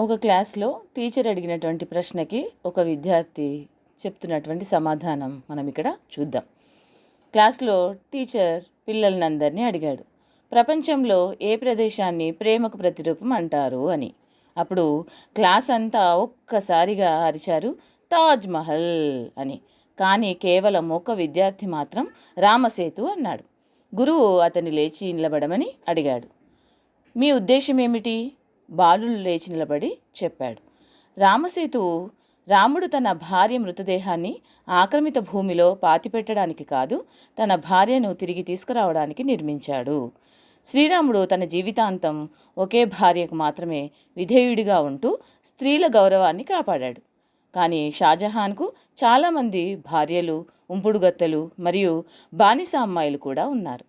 ఒక క్లాస్లో టీచర్ అడిగినటువంటి ప్రశ్నకి ఒక విద్యార్థి చెప్తున్నటువంటి సమాధానం మనం ఇక్కడ చూద్దాం. క్లాస్లో టీచర్ పిల్లలందరినీ అడిగాడు. ప్రపంచంలో ఏ ప్రదేశాన్ని ప్రేమకు ప్రతిరూపం అంటారు అని. అప్పుడు క్లాస్ అంతా ఒక్కసారిగా అరిచారు తాజ్మహల్ అని. కానీ కేవలం ఒక విద్యార్థి మాత్రం రామసేతు అన్నాడు. గురువు అతన్ని లేచి నిలబడమని అడిగాడు. మీ ఉద్దేశం ఏమిటి? బాలులు లేచి నిలబడి చెప్పాడు. రామసేతు రాముడు తన భార్య మృతదేహాన్ని ఆక్రమిత భూమిలో పాతిపెట్టడానికి కాదు తన భార్యను తిరిగి తీసుకురావడానికి నిర్మించాడు. శ్రీరాముడు తన జీవితాంతం ఒకే భార్యకు మాత్రమే విధేయుడిగా ఉంటూ స్త్రీల గౌరవాన్ని కాపాడాడు. కానీ షాజహాన్కు చాలామంది భార్యలు ఉంపుడుగత్తలు మరియు బానిస అమ్మాయిలు కూడా ఉన్నారు.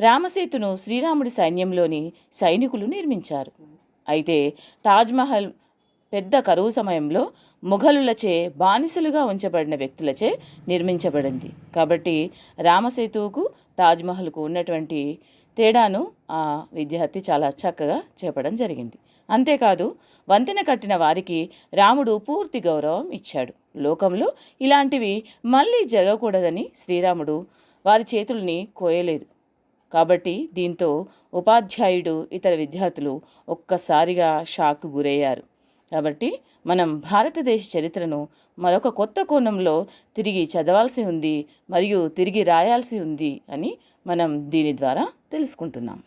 రామసేతును శ్రీరాముడి సైన్యంలోని సైనికులు నిర్మించారు. అయితే తాజ్మహల్ పెద్ద కరువు సమయంలో ముఘలులచే బానిసలుగా ఉంచబడిన వ్యక్తులచే నిర్మించబడింది. కాబట్టి రామసేతువుకు తాజ్మహల్కు ఉన్నటువంటి తేడాను ఆ విద్యార్థి చాలా చక్కగా చెప్పడం జరిగింది. అంతేకాదు వంతెన కట్టిన వారికి రాముడు పూర్తి గౌరవం ఇచ్చాడు. లోకంలో ఇలాంటివి మళ్ళీ జరగకూడదని శ్రీరాముడు వారి చేతుల్ని కోయలేదు. కాబట్టి దీంతో ఉపాధ్యాయుడు ఇతర విద్యార్థులు ఒక్కసారిగా షాక్ గురయ్యారు. కాబట్టి మనం భారతదేశ చరిత్రను మరొక కొత్త కోణంలో తిరిగి చదవాల్సి ఉంది మరియు తిరిగి రాయాల్సి ఉంది అని మనం దీని ద్వారా తెలుసుకుంటున్నాం.